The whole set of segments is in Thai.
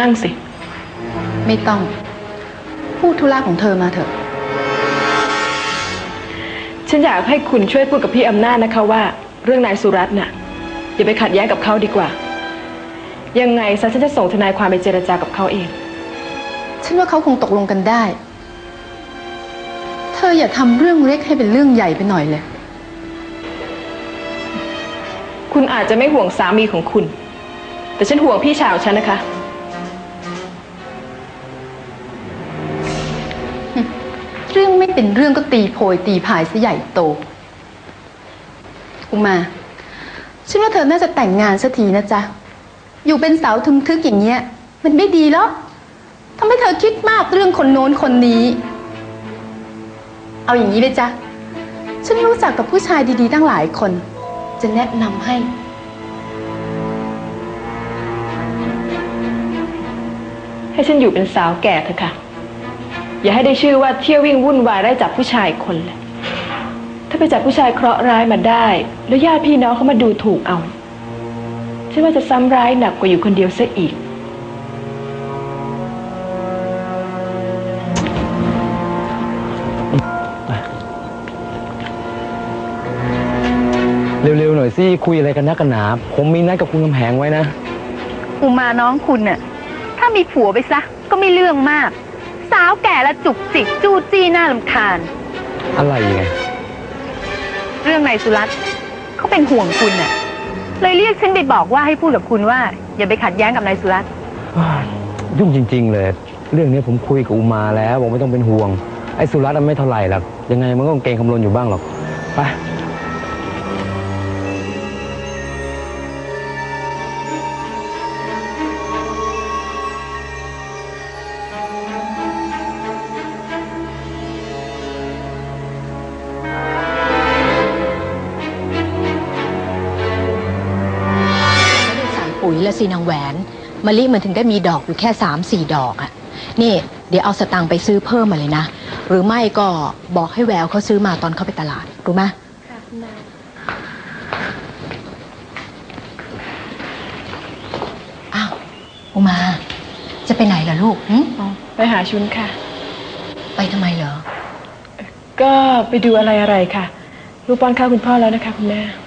นั่งสิ ไม่ต้อง พูดธุระของเธอมาเถอะ ฉันอยากให้คุณช่วยพูดกับพี่อำนาจนะคะว่า เรื่องนายสุรัตน์น่ะอย่าไปขัดแย้งกับเขาดีกว่า ยังไงซะฉันจะส่งทนายความไปเจรจากับเขาเอง ฉันว่าเขาคงตกลงกันได้ เธออย่าทำเรื่องเล็กให้เป็นเรื่องใหญ่ไปหน่อยเลย คุณอาจจะไม่ห่วงสามีของคุณ แต่ฉันห่วงพี่ชายของฉันนะคะ เรื่องไม่เป็นเรื่องก็ตีโพยตีพายซะใหญ่โตอุมาฉันว่าเธอน่าจะแต่งงานสักทีนะจ๊ะ อยู่เป็นสาวทึมทึกอย่างเงี้ย มันไม่ดีหรอกทำให้เธอคิดมากเรื่องคนโน้นคนนี้ เอาอย่างนี้เลยจ๊ะฉันรู้จักกับผู้ชายดีๆตั้งหลายคน จะแนะนำให้ ให้ฉันอยู่เป็นสาวแก่เถอะค่ะ อย่าให้ได้ชื่อว่าเที่ยววิ่งวุ่นวายได้จับผู้ชายอีกคนเลยถ้าไปจับผู้ชายเคราะห์ร้ายมาได้ แล้วญาติพี่น้องเขามาดูถูกเอาฉันว่าจะซ้ำร้ายหนักกว่าอยู่คนเดียวซะอีก เร็วๆหน่อยสิคุยอะไรกันนักกันหนา ผมมีนัดกับคุณกำแหงไว้นะ อุมาน้องคุณน่ะ ถ้ามีผัวไปซะ ก็ไม่เรื่องมาก สาวแก่และจุกจิกจู้จี้น่าลำคาญ อะไรไงเรื่องนายสุรัตน์เขาเป็นห่วงคุณน่ะ เลยเรียกฉันไปบอกว่าให้พูดกับคุณว่า อย่าไปขัดแย้งกับนายสุรัตน์ยุ่งจริง ๆ เลย เรื่องนี้ผมคุยกับอุมาแล้วบอกไม่ต้องเป็นห่วง ไอ้สุรัตน์อะไม่เท่าไหร่หรอกยังไงมันก็เกรงคำลนอยู่บ้างหรอกไป ปุ๋ยละสินางแหวนมะลิมันถึงได้มีดอกอยู่แค่สามสี่ดอกอะนี่ เดี๋ยวเอาสตังค์ไปซื้อเพิ่มมาเลยนะ หรือไม่ก็บอกให้แววเขาซื้อมาตอนเข้าไปตลาด รู้ไหมอ้าวอุมา จะไปไหนล่ะลูกหึไปหาชุนค่ะ ไปทำไมเหรอ ก็ไปดูอะไรอะไรๆค่ะลูกป้อนข้าวคุณพ่อแล้วนะคะ คุณแม่จ้ะ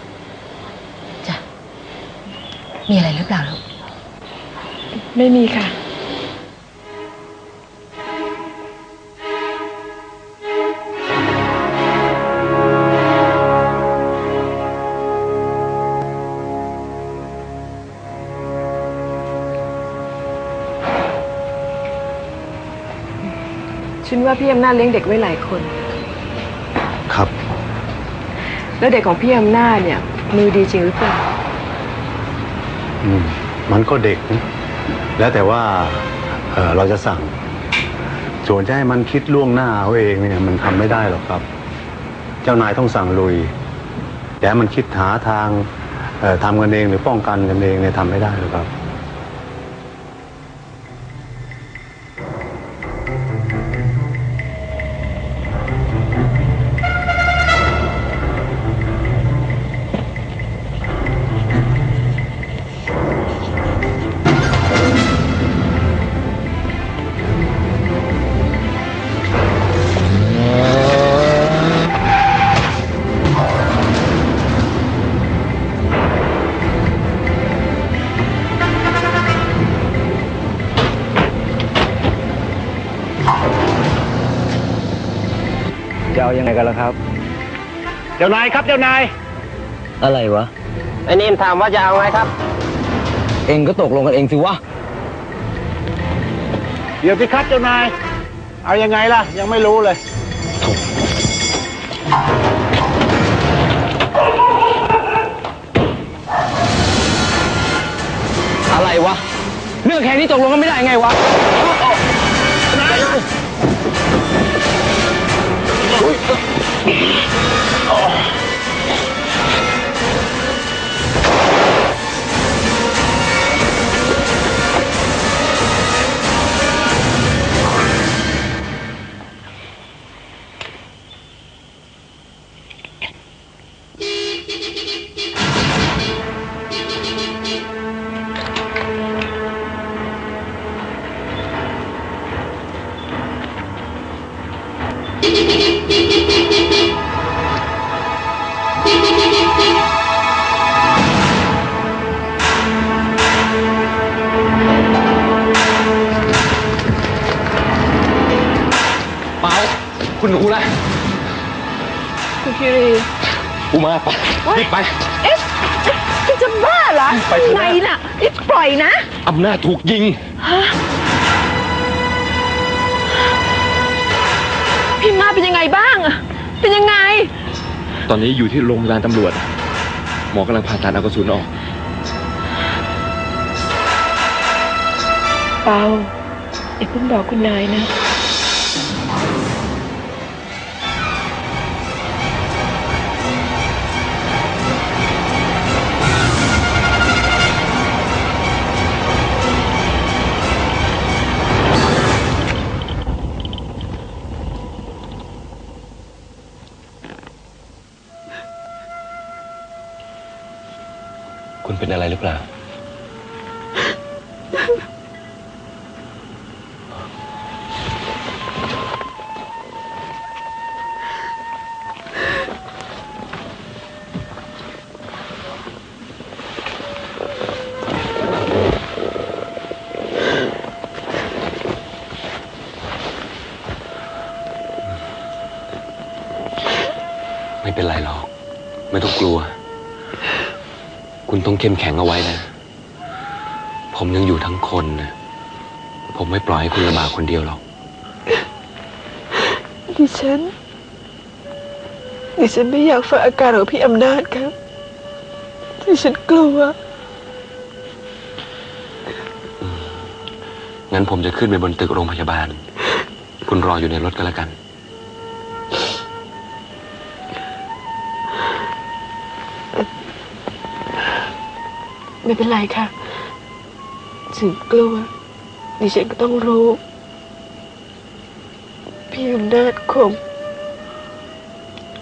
มีอะไรหรือเปล่าลูก ไม่มีค่ะ ฉันว่าพี่อำนาจเลี้ยงเด็กไว้หลายคน ครับ แล้วเด็กของพี่อำนาจเนี่ย มือดีจริงหรือเปล่าอื มันก็เด็กนะแล้วแต่ว่าเอ่อเราจะสั่ง ส่วนจะให้มันคิดล่วงหน้าเอาเองเนี่ยมันทำไม่ได้หรอกครับ เจ้านายต้องสั่งลุย แต่ให้มันคิดหาทางเอ่อทำกันเองหรือป้องกันกันเองเนี่ยทำไม่ได้หรอกครับ จะเอายังไงกันล่ะครับ เจ้านายครับเจ้านาย อะไรวะ ไอ้นี่ถามว่าจะเอาไงครับ เองก็ตกลงกันเองสิวะ เดี๋ยวพี่คัดเจ้านาย เอายังไงล่ะ ยังไม่รู้เลย อะไรวะ เรื่องแค่นี้ตกลงกันไม่ได้ไงวะ คุณหนูล่ะคุณคิรี อุมาไปรีบไป เอ๊ะคุณจะบ้าเหรอไปเถอะนะ ไงน่ะนี่ปล่อยนะ อำนาจถูกยิง พี่มาเป็นยังไงบ้างอะเป็นยังไง ตอนนี้อยู่ที่โรงพยาบาลตำรวจ หมอกำลังผ่าตัดเอากระสุนออก เปาอย่าเพิ่งบอกคุณนายนะ เป็นอะไรหรือเปล่า ไม่เป็นไรหรอก ไม่ต้องกลัว คุณต้องเข้มแข็งเอาไว้นะ ผมยังอยู่ทั้งคนนะ ผมไม่ปล่อยให้คุณลำบากคนเดียวหรอก ดิฉัน ดิฉันไม่อยากฟังอาการของพี่อำนาจครับ ดิฉันกลัว งั้นผมจะขึ้นไปบนตึกโรงพยาบาล คุณรออยู่ในรถก็แล้วกัน ไม่เป็นไรค่ะ ถึงกลัว ดิฉันก็ต้องรู้ พี่อำนาจคง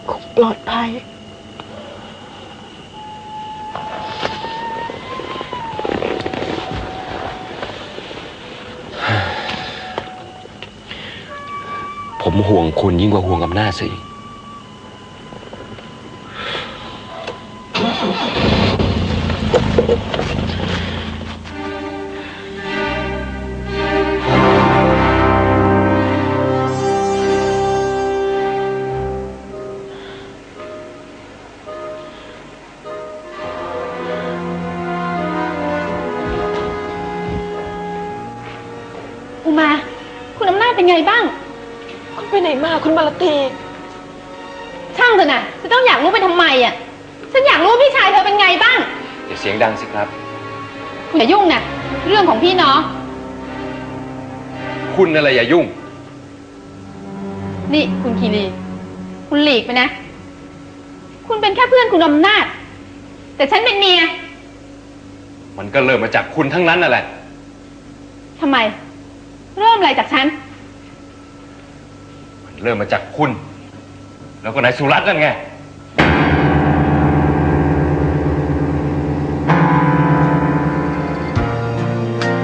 คงปลอดภัย ผมห่วงคุณยิ่งกว่าห่วงอำนาจสิ อุมา คุณอำนาจเป็นไงบ้าง คุณไปไหนมาคุณมาลตี ช่างเถอะนะจะต้องอยากรู้ไปทำไมอะ ฉันอยากรู้ว่าพี่ชายเธอเป็นไงบ้าง อย่าเสียงดังสิครับคุณอย่ายุ่งนะเรื่องของพี่น้องคุณอะไรอย่ายุ่ง นี่คุณคีรี คุณหลีกไปนะ คุณเป็นแค่เพื่อนคุณอำนาจ แต่ฉันเป็นเมีย มันก็เริ่มมาจากคุณทั้งนั้นนั่นแหละ ทำไม เริ่มอะไรจากฉัน มันเริ่มมาจากคุณ แล้วก็นายสุรัตน์นั่นไง